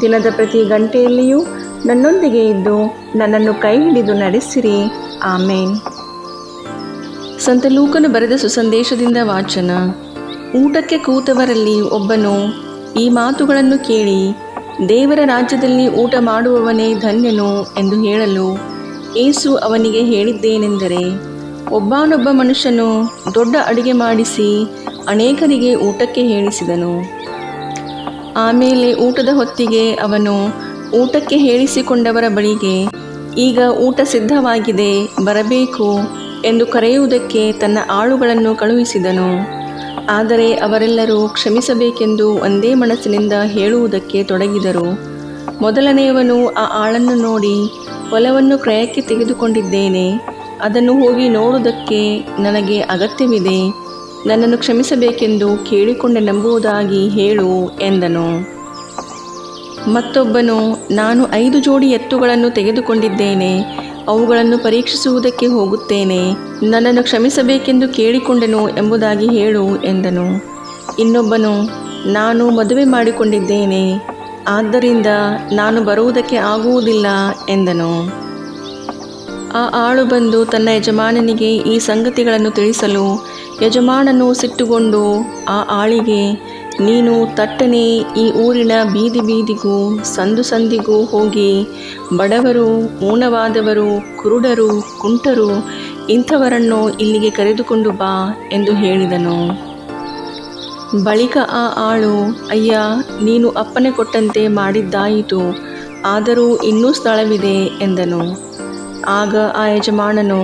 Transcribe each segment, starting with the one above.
ದಿನದ ಪ್ರತಿ ಗಂಟೆಯಲ್ಲಿಯೂ ನನ್ನೊಂದಿಗೆ ಇದ್ದು ನನ್ನನ್ನು ಕೈ ಹಿಡಿದು ನಡೆಸಿರಿ. ಆಮೇನ್. ಸಂತ ಲೂಕನು ಬರೆದ ಸುಸಂದೇಶದಿಂದ ವಾಚನ. ಊಟಕ್ಕೆ ಕೂತವರಲ್ಲಿ ಒಬ್ಬನು ಈ ಮಾತುಗಳನ್ನು ಕೇಳಿ, ದೇವರ ರಾಜ್ಯದಲ್ಲಿ ಊಟ ಮಾಡುವವನೇ ಧನ್ಯನು ಎಂದು ಹೇಳಲು ಏಸು ಅವನಿಗೆ ಹೇಳಿದ್ದೇನೆಂದರೆ, ಒಬ್ಬನೊಬ್ಬ ಮನುಷ್ಯನು ದೊಡ್ಡ ಅಡುಗೆ ಮಾಡಿಸಿ ಅನೇಕರಿಗೆ ಊಟಕ್ಕೆ ಹೇಳಿಸಿದನು. ಆಮೇಲೆ ಊಟದ ಹೊತ್ತಿಗೆ ಅವನು ಊಟಕ್ಕೆ ಹೇಳಿಸಿಕೊಂಡವರ ಬಳಿಗೆ, ಈಗ ಊಟ ಸಿದ್ಧವಾಗಿದೆ, ಬರಬೇಕು ಎಂದು ಕರೆಯುವುದಕ್ಕೆ ತನ್ನ ಆಳುಗಳನ್ನು ಕಳುಹಿಸಿದನು. ಆದರೆ ಅವರೆಲ್ಲರೂ ಕ್ಷಮಿಸಬೇಕೆಂದು ಒಂದೇ ಮನಸ್ಸಿನಿಂದ ಹೇಳುವುದಕ್ಕೆ ತೊಡಗಿದರು. ಮೊದಲನೆಯವನು ಆ ಆಳನ್ನು ನೋಡಿ, ಹೊಲವನ್ನು ಕ್ರಯಕ್ಕೆ ತೆಗೆದುಕೊಂಡಿದ್ದೇನೆ, ಅದನ್ನು ಹೋಗಿ ನೋಡುವುದಕ್ಕೆ ನನಗೆ ಅಗತ್ಯವಿದೆ ನನ್ನನ್ನು ಕ್ಷಮಿಸಬೇಕೆಂದು ಕೇಳಿಕೊಂಡೆ ನಂಬುವುದಾಗಿ ಹೇಳು ಎಂದನು. ಮತ್ತೊಬ್ಬನು, ನಾನು ಐದು ಜೋಡಿ ಎತ್ತುಗಳನ್ನು ತೆಗೆದುಕೊಂಡಿದ್ದೇನೆ, ಅವುಗಳನ್ನು ಪರೀಕ್ಷಿಸುವುದಕ್ಕೆ ಹೋಗುತ್ತೇನೆ, ನನ್ನನ್ನು ಕ್ಷಮಿಸಬೇಕೆಂದು ಕೇಳಿಕೊಂಡೆನು ಎಂಬುದಾಗಿ ಹೇಳು ಎಂದನು. ಇನ್ನೊಬ್ಬನು, ನಾನು ಮದುವೆ ಮಾಡಿಕೊಂಡಿದ್ದೇನೆ, ಆದ್ದರಿಂದ ನಾನು ಬರುವುದಕ್ಕೆ ಆಗುವುದಿಲ್ಲ ಎಂದನು. ಆ ಆಳು ಬಂದು ತನ್ನ ಯಜಮಾನನಿಗೆ ಈ ಸಂಗತಿಗಳನ್ನು ತಿಳಿಸಲು ಯಜಮಾನನು ಸಿಟ್ಟುಗೊಂಡು ಆ ಆಳಿಗೆ, ನೀನು ತಟ್ಟನೆ ಈ ಊರಿನ ಬೀದಿ ಬೀದಿಗೂ ಸಂದು ಸಂದಿಗೂ ಹೋಗಿ ಬಡವರು, ಊನವಾದವರು, ಕುರುಡರು, ಕುಂಟರು ಇಂಥವರನ್ನು ಇಲ್ಲಿಗೆ ಕರೆದುಕೊಂಡು ಬಾ ಎಂದು ಹೇಳಿದನು. ಬಳಿಕ ಆ ಆಳು, ಅಯ್ಯ, ನೀನು ಅಪ್ಪನೆ ಕೊಟ್ಟಂತೆ ಮಾಡಿದ್ದಾಯಿತು, ಆದರೂ ಇನ್ನೂ ಸ್ಥಳವಿದೆ ಎಂದನು. ಆಗ ಆ ಯಜಮಾನನು,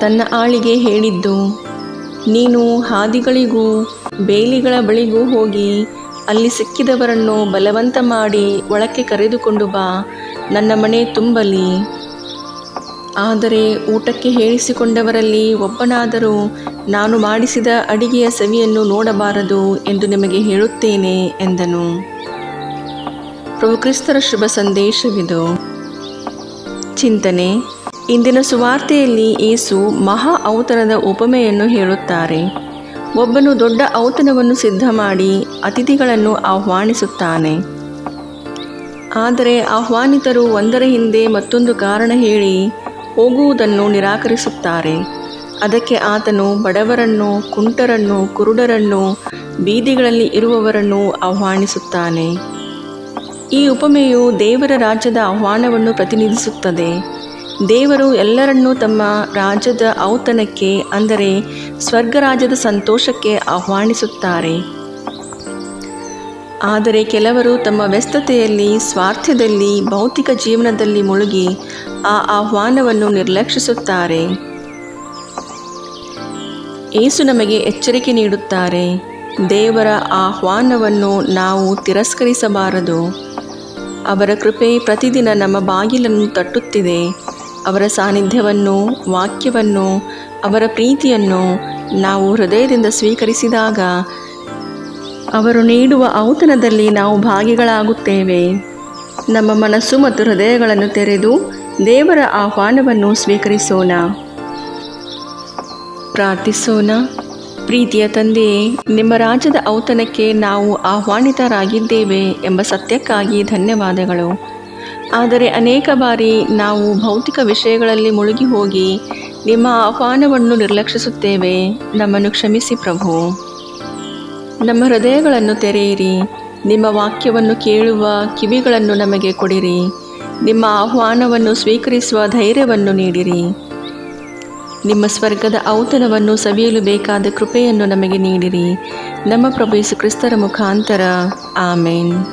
ತನ್ನ ಆಳಿಗೆ ಹೇಳಿದ್ದು, ನೀನು ಹಾದಿಗಳಿಗೂ ಬೇಲಿಗಳ ಬಳಿಗೂ ಹೋಗಿ ಅಲ್ಲಿ ಸಿಕ್ಕಿದವರನ್ನು ಬಲವಂತ ಮಾಡಿ ಒಳಕ್ಕೆ ಕರೆದುಕೊಂಡು ಬಾ, ನನ್ನ ಮನೆ ತುಂಬಲಿ. ಆದರೆ ಊಟಕ್ಕೆ ಹೇಳಿಸಿಕೊಂಡವರಲ್ಲಿ ಒಬ್ಬನಾದರೂ ನಾನು ಮಾಡಿಸಿದ ಅಡಿಗೆಯ ಸವಿಯನ್ನು ನೋಡಬಾರದು ಎಂದು ನಿಮಗೆ ಹೇಳುತ್ತೇನೆ ಎಂದನು. ಪ್ರಭು ಕ್ರಿಸ್ತರ ಶುಭ ಸಂದೇಶವಿದು. ಚಿಂತನೆ. ಇಂದಿನ ಸುವಾರ್ತೆಯಲ್ಲಿ ಏಸು ಮಹಾ ಔತಣದ ಉಪಮೆಯನ್ನು ಹೇಳುತ್ತಾರೆ. ಒಬ್ಬನು ದೊಡ್ಡ ಔತಣವನ್ನು ಸಿದ್ಧ ಮಾಡಿ ಅತಿಥಿಗಳನ್ನು ಆಹ್ವಾನಿಸುತ್ತಾನೆ. ಆದರೆ ಆಹ್ವಾನಿತರು ಒಂದರ ಹಿಂದೆ ಮತ್ತೊಂದು ಕಾರಣ ಹೇಳಿ ಹೋಗುವುದನ್ನು ನಿರಾಕರಿಸುತ್ತಾರೆ. ಅದಕ್ಕೆ ಆತನು ಬಡವರನ್ನು, ಕುಂಟರನ್ನು, ಕುರುಡರನ್ನು, ಬೀದಿಗಳಲ್ಲಿ ಇರುವವರನ್ನು ಆಹ್ವಾನಿಸುತ್ತಾನೆ. ಈ ಉಪಮೆಯು ದೇವರ ರಾಜ್ಯದ ಆಹ್ವಾನವನ್ನು ಪ್ರತಿನಿಧಿಸುತ್ತದೆ. ದೇವರು ಎಲ್ಲರನ್ನೂ ತಮ್ಮ ರಾಜ್ಯದ ಔತಣಕ್ಕೆ, ಅಂದರೆ ಸ್ವರ್ಗರಾಜ್ಯದ ಸಂತೋಷಕ್ಕೆ ಆಹ್ವಾನಿಸುತ್ತಾರೆ. ಆದರೆ ಕೆಲವರು ತಮ್ಮ ವ್ಯಸ್ತತೆಯಲ್ಲಿ ಸ್ವಾರ್ಥದಲ್ಲಿ ಭೌತಿಕ ಜೀವನದಲ್ಲಿ ಮುಳುಗಿ ಆ ಆಹ್ವಾನವನ್ನು ನಿರ್ಲಕ್ಷಿಸುತ್ತಾರೆ. ಏಸು ನಮಗೆ ಎಚ್ಚರಿಕೆ ನೀಡುತ್ತಾರೆ. ದೇವರ ಆಹ್ವಾನವನ್ನು ನಾವು ತಿರಸ್ಕರಿಸಬಾರದು. ಅವರ ಕೃಪೆ ಪ್ರತಿದಿನ ನಮ್ಮ ಬಾಗಿಲನ್ನು ತಟ್ಟುತ್ತಿದೆ. ಅವರ ಸಾನ್ನಿಧ್ಯವನ್ನು, ವಾಕ್ಯವನ್ನು, ಅವರ ಪ್ರೀತಿಯನ್ನು ನಾವು ಹೃದಯದಿಂದ ಸ್ವೀಕರಿಸಿದಾಗ ಅವರು ನೀಡುವ ಔತಣದಲ್ಲಿ ನಾವು ಭಾಗಿಗಳಾಗುತ್ತೇವೆ. ನಮ್ಮ ಮನಸ್ಸು ಮತ್ತು ಹೃದಯಗಳನ್ನು ತೆರೆದು ದೇವರ ಆಹ್ವಾನವನ್ನು ಸ್ವೀಕರಿಸೋಣ. ಪ್ರಾರ್ಥಿಸೋಣ. ಪ್ರೀತಿಯ ತಂದೆಯೇ ನಿಮ್ಮ ರಾಜ್ಯದ ಔತಣಕ್ಕೆ ನಾವು ಆಹ್ವಾನಿತರಾಗಿದ್ದೇವೆ ಎಂಬ ಸತ್ಯಕ್ಕಾಗಿ ಧನ್ಯವಾದಗಳು. ಆದರೆ ಅನೇಕ ಬಾರಿ ನಾವು ಭೌತಿಕ ವಿಷಯಗಳಲ್ಲಿ ಮುಳುಗಿ ಹೋಗಿ ನಿಮ್ಮ ಆಹ್ವಾನವನ್ನು ನಿರ್ಲಕ್ಷಿಸುತ್ತೇವೆ. ನಮ್ಮನ್ನು ಕ್ಷಮಿಸಿ ಪ್ರಭು. ನಮ್ಮ ಹೃದಯಗಳನ್ನು ತೆರೆಯಿರಿ. ನಿಮ್ಮ ವಾಕ್ಯವನ್ನು ಕೇಳುವ ಕಿವಿಗಳನ್ನು ನಮಗೆ ಕೊಡಿರಿ. ನಿಮ್ಮ ಆಹ್ವಾನವನ್ನು ಸ್ವೀಕರಿಸುವ ಧೈರ್ಯವನ್ನು ನೀಡಿರಿ. ನಿಮ್ಮ ಸ್ವರ್ಗದ ಔತಣವನ್ನು ಸವಿಯಲು ಬೇಕಾದ ಕೃಪೆಯನ್ನು ನಮಗೆ ನೀಡಿರಿ. ನಮ್ಮ ಪ್ರಭು ಯೇಸು ಕ್ರಿಸ್ತರ ಮುಖಾಂತರ. ಆಮೇನ್.